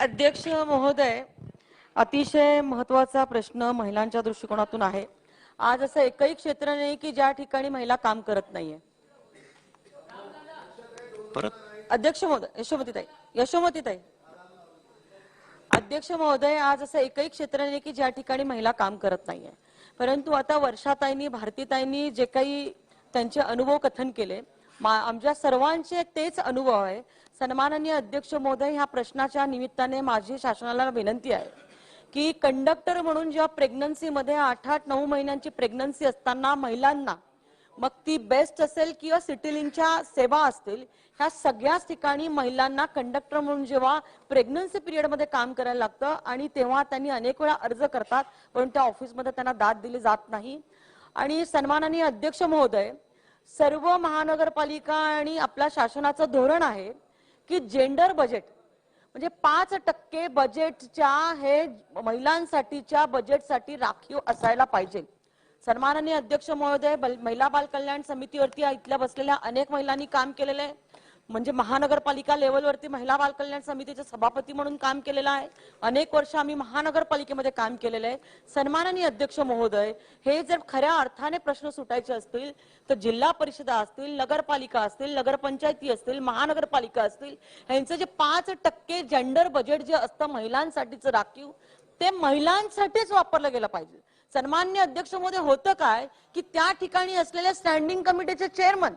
अध्यक्ष महोदय अतिशय महत्त्वाचा प्रश्न महिलांच्या दृष्टिकोनातून आहे. आज असं एकही क्षेत्र नाही की ज्या ठिकाणी महिला काम करत नाहीये. अध्यक्ष महोदय यशोमतीताई यशोमतीताई. अध्यक्ष महोदय आज असं एकही क्षेत्र नाही की ज्या ठिकाणी महिला काम करत नाहीये. परंतु आता वर्षाताईंनी भारतीताईंनी जे काही त्यांचे अनुभव कथन केले आमच्या सर्वांचे तेच अनुभव आहे. सन्माननीय अध्यक्ष महोदय ह्या प्रश्नाच्या निमित्ताने माझी शासनाला विनंती आहे की कंडक्टर म्हणून जेव्हा प्रेग्नन्सीमध्ये आठ आठ नऊ महिन्यांची प्रेग्नन्सी असताना महिलांना मग ती बेस्ट असेल किंवा सिटीलिंगच्या सेवा असतील ह्या सगळ्याच ठिकाणी महिलांना कंडक्टर म्हणून जेव्हा प्रेग्नन्सी पिरियडमध्ये काम करायला लागतं आणि तेव्हा त्यांनी अनेक वेळा अर्ज करतात पण त्या ऑफिसमध्ये त्यांना दाद दिली जात नाही. आणि सन्माननीय अध्यक्ष महोदय सर्व महानगरपालिका आणि आपल्या शासनाचं धोरण आहे की जेंडर बजेट म्हणजे पाच टक्के बजेटच्या हे महिलांसाठीच्या बजेटसाठी राखीव असायला पाहिजे. सन्माननीय अध्यक्ष महोदय बल- महिला बाल कल्याण समितीवरती इथल्या बसलेल्या अनेक महिलांनी काम केलेलं आहे. म्हणजे महानगरपालिका लेवलवरती महिला बालकल्याण समितीचे सभापती म्हणून काम केलेलं आहे. अनेक वर्ष आम्ही महानगरपालिकेमध्ये काम केलेलं आहे. सन्माननीय अध्यक्ष महोदय हे जर खऱ्या अर्थाने प्रश्न सुटायचे असतील तर जिल्हा परिषदा असतील नगरपालिका असतील नगरपंचायती असतील महानगरपालिका असतील यांचं जे पाच टक्के जेंडर बजेट जे असतं महिलांसाठीचं राखीव ते महिलांसाठीच वापरलं गेलं पाहिजे. सन्मान्य अध्यक्ष महोदय होतं काय की त्या ठिकाणी असलेल्या स्टँडिंग कमिटीचे चेअरमन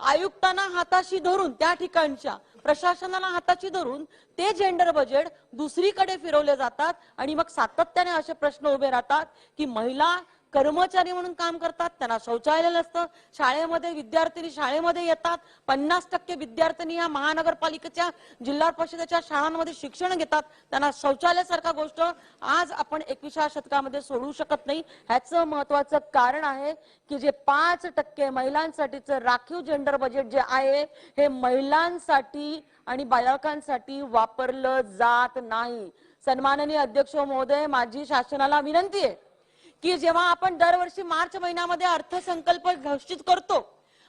आयुक्तांना हाताशी धरून त्या ठिकाणच्या प्रशासनाला हाताशी धरून ते जेंडर बजेट दुसरीकडे फिरवले जातात आणि मग सातत्याने असे प्रश्न उभे राहतात की महिला कर्मचारी म्हणून काम करतात त्यांना शौचालय नसतं. शाळेमध्ये विद्यार्थिनी शाळेमध्ये येतात. पन्नास टक्के विद्यार्थिनी या महानगरपालिकेच्या जिल्हा परिषदेच्या शाळांमध्ये शिक्षण घेतात. त्यांना शौचालय सारखा गोष्ट आज आपण एकविसाव्या शतकामध्ये सोडू शकत नाही. ह्याचं महत्वाचं कारण आहे की जे पाच टक्के महिलांसाठीचं राखीव जेंडर बजेट जे आहे हे महिलांसाठी आणि बालकांसाठी वापरलं जात नाही. सन्माननीय अध्यक्ष महोदय माझी शासनाला विनंती आहे. की जेव्हा आपण दरवर्षी मार्च महिन्यामध्ये अर्थसंकल्प घोषित करतो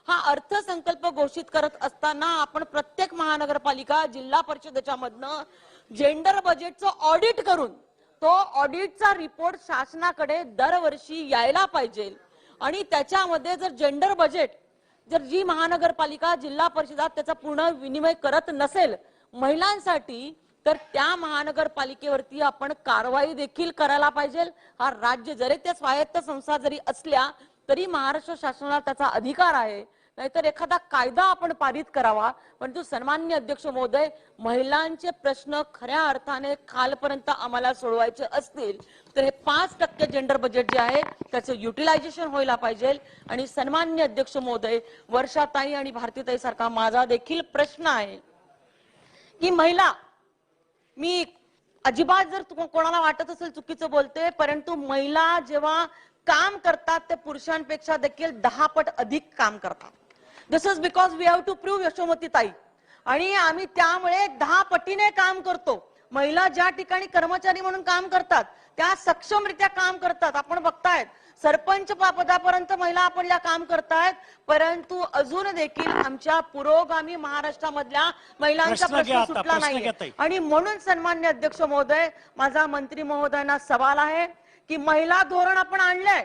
हा अर्थसंकल्प घोषित करत असताना आपण प्रत्येक महानगरपालिका जिल्हा परिषदेच्या मधनं जेंडर बजेटचं ऑडिट करून तो ऑडिटचा रिपोर्ट शासनाकडे दरवर्षी यायला पाहिजे. आणि त्याच्यामध्ये जर जेंडर बजेट जर जी महानगरपालिका जिल्हा परिषदात त्याचा पूर्ण विनिमय करत नसेल महिलांसाठी तर त्या महानगरपालिकेवरती आपण कारवाई देखील करायला पाहिजे. हा राज्य जरी त्या स्वायत्त संस्था जरी असल्या तरी महाराष्ट्र शासनाला त्याचा अधिकार आहे. नाहीतर एखादा कायदा आपण पारित करावा. परंतु सन्मान्य अध्यक्ष महोदय महिलांचे प्रश्न खऱ्या अर्थाने खालपर्यंत आम्हाला सोडवायचे असतील तर हे पाच टक्के जेंडर बजेट जे आहे त्याचं युटिलायझेशन व्हायला पाहिजे. आणि सन्मान्य अध्यक्ष महोदय वर्षाताई आणि भारतीताई सारखा माझा देखील प्रश्न आहे. की महिला मी अजिबात जर कोणाला वाटत असेल चुकीचं बोलते परंतु महिला जेव्हा काम करतात ते पुरुषांपेक्षा देखील दहा पट अधिक काम करतात. This is because we have to prove Yashomati tai. आणि आम्ही त्यामुळे दहा पटीने काम करतो. महिला ज्या ठिकाणी कर्मचारी म्हणून काम करतात त्या सक्षमरित्या काम करतात. आपण बघतायत सरपंच पदापर्यंत महिला आपल्या काम करतायत परंतु अजून देखील आमच्या पुरोगामी महाराष्ट्रामधल्या महिलांचा प्रश्न सुटला नाही. आणि म्हणून सन्मान्य अध्यक्ष महोदय माझा मंत्री महोदयांना सवाल आहे की महिला धोरण आपण आणलंय.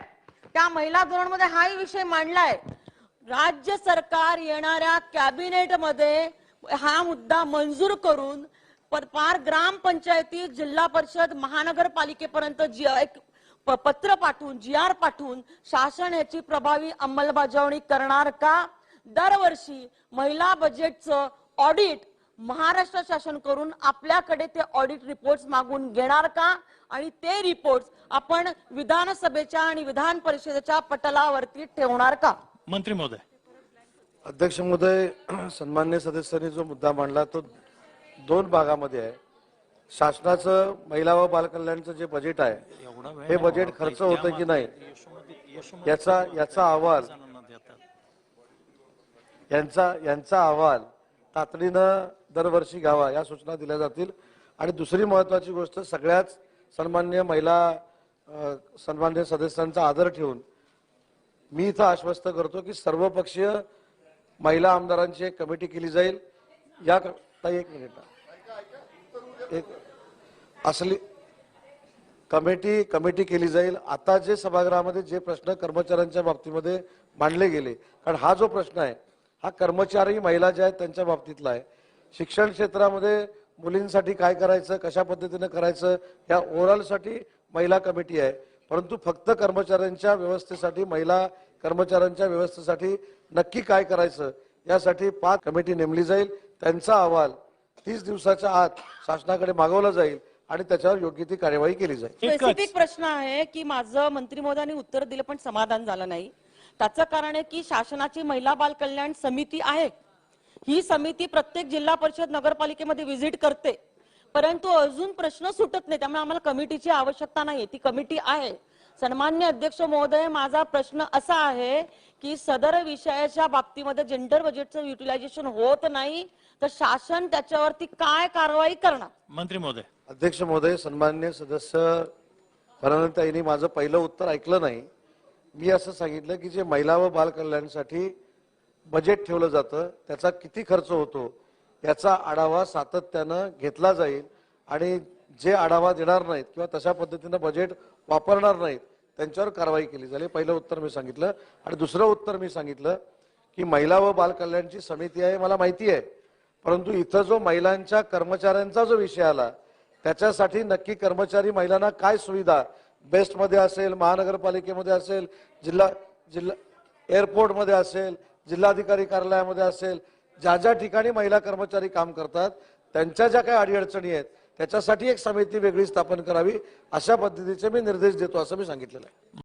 त्या महिला धोरणमध्ये हाही विषय मांडलाय. राज्य सरकार येणाऱ्या कॅबिनेटमध्ये हा मुद्दा मंजूर करून पर- ग्रामपंचायती जिल्हा परिषद महानगरपालिकेपर्यंत जी एक पत्र पाठवून जी आर पाठवून शासन याची प्रभावी अंमलबजावणी करणार का? दरवर्षी महिला बजेटचं ऑडिट महाराष्ट्र शासन करून आपल्याकडे ते ऑडिट रिपोर्ट मागून घेणार का? आणि ते रिपोर्ट आपण विधानसभेच्या आणि विधान परिषदेच्या पटलावरती ठेवणार का? मंत्री महोदय. अध्यक्ष महोदय सन्मान्य सदस्यांनी जो मुद्दा मांडला तो दोन भागामध्ये आहे. शासनाचं महिला व बालकल्याणचं जे बजेट आहे हे बजेट. खर्च होतं की नाही याचा याचा अहवाल. यांचा यांचा अहवाल तातडीनं दरवर्षी घ्यावा या सूचना दिल्या जातील आणि दुसरी महत्वाची गोष्ट सगळ्याच सन्मान्य महिला सन्मान्य सदस्यांचा आदर ठेवून मी इथं आश्वस्त करतो की सर्वपक्षीय महिला आमदारांची एक कमिटी केली जाईल या ताई एक मिनिट. एक असली कमिटी कमिटी केली जाईल. आता जे सभागृहामध्ये जे प्रश्न कर्मचाऱ्यांच्या बाबतीमध्ये मांडले गेले कारण हा जो प्रश्न आहे हा कर्मचारी महिला ज्या आहेत त्यांच्या बाबतीतला आहे. शिक्षण क्षेत्रामध्ये मुलींसाठी काय करायचं कशा पद्धतीनं करायचं या ओव्हरऑलसाठी महिला कमिटी आहे. परंतु फक्त कर्मचाऱ्यांच्या व्यवस्थेसाठी महिला कर्मचाऱ्यांच्या व्यवस्थेसाठी नक्की काय करायचं यासाठी पाच कमिटी नेमली जाईल. त्यांचा अहवाल तीस दिवसाच्या आत शासनाकडे मागवला जाईल. आणि त्याच्यावर योग्य ती कार्यवाही केली जाईल. स्पेसिफिक प्रश्न आहे की माझं मंत्री महोदयांनी उत्तर दिलं पण समाधान झालं नाही. त्याचं कारण आहे की शासनाची महिला बाल कल्याण समिती आहे. ही समिती प्रत्येक जिल्हा परिषद नगरपालिकेमध्ये व्हिजिट करते. परंतु अजून प्रश्न सुटत नाही त्यामुळे आम्हाला कमिटीची आवश्यकता नाही ती कमिटी आहे. सन्मान्य अध्यक्ष महोदय माझा प्रश्न असा आहे की सदर विषयाच्या बाबतीमध्ये जेंडर बजेटचं युटिलायझेशन होत नाही तर शासन त्याच्यावरती काय कारवाई करणार? मंत्री महोदय. अध्यक्ष महोदय सन्मान्य सदस्य फडणवीसताईंनी माझं पहिलं उत्तर ऐकलं नाही. मी असं सांगितलं की जे महिला व बाल कल्याणासाठी बजेट ठेवलं जातं त्याचा किती खर्च होतो याचा आढावा सातत्यानं घेतला जाईल आणि जे आढावा देणार नाहीत किंवा तशा पद्धतीनं बजेट वापरणार नाहीत त्यांच्यावर कारवाई केली जाईल. पहिलं उत्तर मी सांगितलं. आणि दुसरं उत्तर मी सांगितलं की महिला व बाल कल्याणची समिती आहे मला माहिती आहे. परंतु इथं जो महिलांच्या कर्मचाऱ्यांचा जो विषय आला त्याच्यासाठी नक्की कर्मचारी महिलांना काय सुविधा? बेस्टमध्ये असेल महानगरपालिकेमध्ये असेल जिल्हा जिल्हा एअरपोर्टमध्ये असेल जिल्हाधिकारी कार्यालयामध्ये असेल ज्या ज्या ठिकाणी महिला कर्मचारी काम करतात त्यांच्या ज्या काही अडीअडचणी आहेत त्याच्यासाठी एक समिती वेगळी स्थापन करावी अशा पद्धतीचे मी निर्देश देतो असं मी सांगितलेलं आहे.